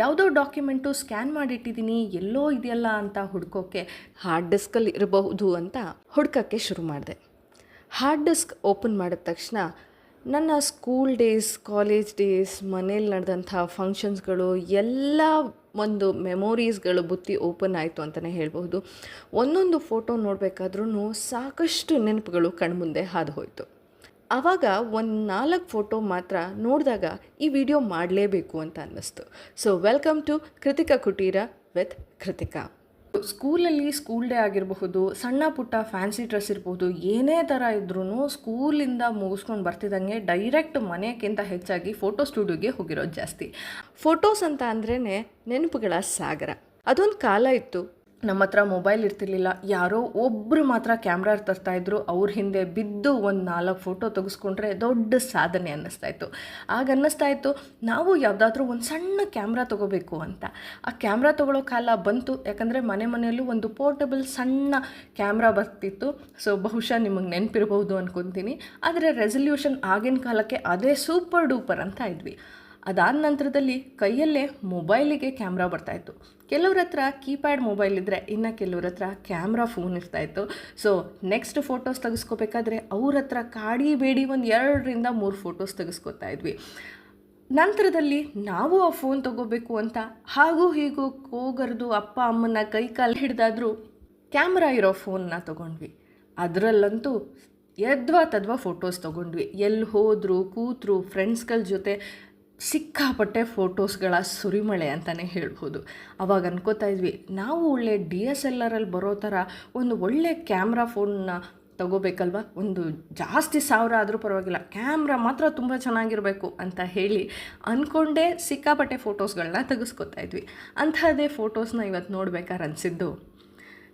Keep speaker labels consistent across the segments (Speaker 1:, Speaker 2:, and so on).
Speaker 1: ಯಾವುದೋ document scan ಮಾಡಿಟ್ಟಿದ್ದೀನಿ, ಎಲ್ಲೋ ಇದೆಯಲ್ಲ ಅಂತ ಹುಡ್ಕೋಕ್ಕೆ ಹಾರ್ಡ್ ಡಿಸ್ಕಲ್ಲಿ ಇರಬಹುದು ಅಂತ ಹುಡ್ಕೋಕ್ಕೆ ಶುರು ಮಾಡಿದೆ. ಹಾರ್ಡ್ ಡಿಸ್ಕ್ ಓಪನ್ ಮಾಡಿದ ತಕ್ಷಣ ನನ್ನ ಸ್ಕೂಲ್ ಡೇಸ್, ಕಾಲೇಜ್ ಡೇಸ್, ಮನೇಲಿ ನಡೆದಂಥ ಫಂಕ್ಷನ್ಸ್ಗಳು, ಎಲ್ಲ ಒಂದು ಮೆಮೊರೀಸ್ಗಳು ಬುತ್ತಿ ಓಪನ್ ಆಯಿತು ಅಂತಲೇ ಹೇಳಬಹುದು. ಒಂದೊಂದು ಫೋಟೋ ನೋಡಬೇಕಾದ್ರೂ ಸಾಕಷ್ಟು ನೆನಪುಗಳು ಕಣ್ಮುಂದೆ ಹಾದು ಹೋಯಿತು. ಆವಾಗ ಒಂದು ನಾಲ್ಕು ಫೋಟೋ ಮಾತ್ರ ನೋಡಿದಾಗ ಈ ವಿಡಿಯೋ ಮಾಡಲೇಬೇಕು ಅಂತ ಅನ್ನಿಸ್ತು. So welcome to Kritika Kuteera with Kritika ಸ್ಕೂಲಲ್ಲಿ ಸ್ಕೂಲ್ ಡೇ ಆಗಿರಬಹುದು ಸಣ್ಣ ಪುಟ್ಟ ಫ್ಯಾನ್ಸಿ ಡ್ರೆಸ್ ಇರ್ಬೋದು ಏನೇ ಥರ ಇದ್ರೂ ಸ್ಕೂಲಿಂದ ಮುಗಿಸ್ಕೊಂಡು ಬರ್ತಿದ್ದಂಗೆ ಡೈರೆಕ್ಟ್ ಮನೆಗಿಂತ ಹೆಚ್ಚಾಗಿ ಫೋಟೋ ಸ್ಟುಡಿಯೋಗೆ ಹೋಗಿರೋದು ಜಾಸ್ತಿ. ಫೋಟೋಸ್ ಅಂತ ಅಂದ್ರೇ ನೆನಪುಗಳ ಸಾಗರ. ಅದೊಂದು ಕಾಲ ಇತ್ತು. ನಮ್ಮ ಹತ್ರ ಮೊಬೈಲ್ ಇರ್ತಿರ್ಲಿಲ್ಲ. ಯಾರೋ ಒಬ್ಬರು ಮಾತ್ರ ಕ್ಯಾಮ್ರಾ ತರ್ತಾ ಇದ್ರು. ಅವ್ರ ಹಿಂದೆ ಬಿದ್ದು ಒಂದು ನಾಲ್ಕು ಫೋಟೋ ತೆಗೆಸ್ಕೊಂಡ್ರೆ ದೊಡ್ಡ ಸಾಧನೆ ಅನ್ನಿಸ್ತಾ ಇತ್ತು. ಆಗ ಅನ್ನಿಸ್ತಾ ಇತ್ತು, ನಾವು ಯಾವುದಾದ್ರೂ ಒಂದು ಸಣ್ಣ ಕ್ಯಾಮ್ರಾ ತೊಗೋಬೇಕು ಅಂತ. ಆ ಕ್ಯಾಮ್ರಾ ತಗೊಳ್ಳೋ ಕಾಲ ಬಂತು. ಯಾಕಂದರೆ ಮನೆ ಮನೆಯಲ್ಲೂ ಒಂದು ಪೋರ್ಟಬಲ್ ಸಣ್ಣ ಕ್ಯಾಮ್ರಾ ಬರ್ತಿತ್ತು. ಸೊ ಬಹುಶಃ ನಿಮಗೆ ನೆನಪಿರಬಹುದು ಅನ್ಕೊತೀನಿ. ಆದರೆ ರೆಸಲ್ಯೂಷನ್ ಆಗಿನ ಕಾಲಕ್ಕೆ ಅದೇ ಸೂಪರ್ ಡೂಪರ್ ಅಂತ ಇದ್ವಿ. ಅದಾದ ನಂತರದಲ್ಲಿ ಕೈಯಲ್ಲೇ ಮೊಬೈಲಿಗೆ ಕ್ಯಾಮ್ರಾ ಬರ್ತಾಯಿತ್ತು ಕೆಲವ್ರ ಹತ್ರ ಕೀಪ್ಯಾಡ್ ಮೊಬೈಲ್ ಇದ್ದರೆ ಇನ್ನು ಕೆಲವ್ರ ಹತ್ರ ಕ್ಯಾಮ್ರಾ ಫೋನ್ ಇರ್ತಾಯಿತ್ತು ಸೊ ನೆಕ್ಸ್ಟ್ ಫೋಟೋಸ್ ತೆಗೆಸ್ಕೋಬೇಕಾದ್ರೆ ಅವ್ರ ಹತ್ರ ಕಾಡಿ ಬೇಡಿ ಒಂದು ಎರಡರಿಂದ ಮೂರು ಫೋಟೋಸ್ ತೆಗೆಸ್ಕೊತಾ ಇದ್ವಿ. ನಂತರದಲ್ಲಿ ನಾವು ಆ ಫೋನ್ ತಗೋಬೇಕು ಅಂತ ಹಾಗೂ ಹೀಗೂ ಕೋಗರ್ದು ಅಪ್ಪ ಅಮ್ಮನ ಕೈ ಕಾಲು ಹಿಡ್ದಾದ್ರೂ ಕ್ಯಾಮ್ರಾ ಇರೋ ಫೋನ್ನ ತೊಗೊಂಡ್ವಿ. ಅದರಲ್ಲಂತೂ ಯದ್ವಾ ತದ್ವಾ ಫೋಟೋಸ್ ತೊಗೊಂಡ್ವಿ. ಎಲ್ಲಿ ಹೋದರು, ಕೂತರು ಫ್ರೆಂಡ್ಸ್ಗಳ ಜೊತೆ ಸಿಕ್ಕಾಪಟ್ಟೆ ಫೋಟೋಸ್ಗಳ ಸುರಿಮಳೆ ಅಂತಲೇ ಹೇಳ್ಬೋದು. ಅವಾಗ ಅನ್ಕೋತಾ ಇದ್ವಿ, ನಾವು ಒಳ್ಳೆ ಡಿ ಎಸ್ ಎಲ್ ಆರಲ್ಲಿ ಬರೋ ಥರ ಒಂದು ಒಳ್ಳೆ ಕ್ಯಾಮ್ರಾ ಫೋನ್ನ ತಗೋಬೇಕಲ್ವ? ಒಂದು ಜಾಸ್ತಿ ಸಾವಿರ ಆದರೂ ಪರವಾಗಿಲ್ಲ, ಕ್ಯಾಮ್ರಾ ಮಾತ್ರ ತುಂಬ ಚೆನ್ನಾಗಿರಬೇಕು ಅಂತ ಹೇಳಿ ಅಂದ್ಕೊಂಡೇ ಸಿಕ್ಕಾಪಟ್ಟೆ ಫೋಟೋಸ್ಗಳನ್ನ ತೆಗೆಸ್ಕೊತಾ ಇದ್ವಿ. ಅಂಥದ್ದೇ ಫೋಟೋಸ್ನ ಇವತ್ತು ನೋಡ್ಬೇಕಾರೆ ಅನಿಸಿದ್ದು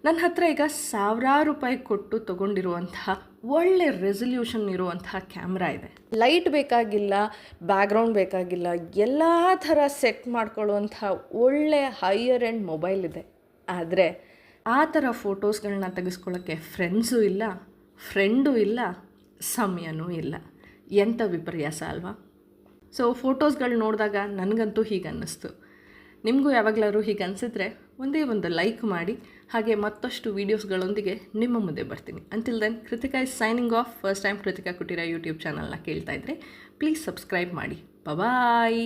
Speaker 1: ನನ್ನ ಹತ್ರ ಈಗ ಸಾವಿರಾರು ರೂಪಾಯಿ ಕೊಟ್ಟು ತೊಗೊಂಡಿರುವಂತಹ ಒಳ್ಳೆ ರೆಸೊಲ್ಯೂಷನ್ ಇರುವಂತಹ ಕ್ಯಾಮ್ರಾ ಇದೆ. ಲೈಟ್ ಬೇಕಾಗಿಲ್ಲ ಬ್ಯಾಕ್ಗ್ರೌಂಡ್ ಬೇಕಾಗಿಲ್ಲ ಎಲ್ಲ ಥರ ಸೆಟ್ ಮಾಡ್ಕೊಳ್ಳುವಂಥ ಒಳ್ಳೆ ಹೈಯರ್ ಆ್ಯಂಡ್ ಮೊಬೈಲ್ ಇದೆ. ಆದರೆ ಆ ಥರ ಫೋಟೋಸ್ಗಳನ್ನ ತೆಗೆಸ್ಕೊಳ್ಳೋಕ್ಕೆ ಫ್ರೆಂಡ್ಸು ಇಲ್ಲ ಫ್ರೆಂಡೂ ಇಲ್ಲ ಸಮಯನೂ ಇಲ್ಲ. ಎಂಥ ವಿಪರ್ಯಾಸ ಅಲ್ವಾ? ಸೊ ಫೋಟೋಸ್ಗಳು ನೋಡಿದಾಗ ನನಗಂತೂ ಹೀಗೆ ಅನ್ನಿಸ್ತು ನಿಮಗೂ ಯಾವಾಗಲಾದ್ರು ಹೀಗೆ ಅನಿಸಿದ್ರೆ ಒಂದೇ ಒಂದು ಲೈಕ್ ಮಾಡಿ, ಹಾಗೆ ಮತ್ತಷ್ಟು ವೀಡಿಯೋಸ್ಗಳೊಂದಿಗೆ ನಿಮ್ಮ ಮುಂದೆ ಬರ್ತೀನಿ. Until then Krithika is signing off first time Krithika Kuteera YouTube ಚಾನಲ್ನ ಕೇಳ್ತಾ ಇದ್ದರೆ ಪ್ಲೀಸ್ ಸಬ್ಸ್ಕ್ರೈಬ್ ಮಾಡಿ. ಬಾಯ್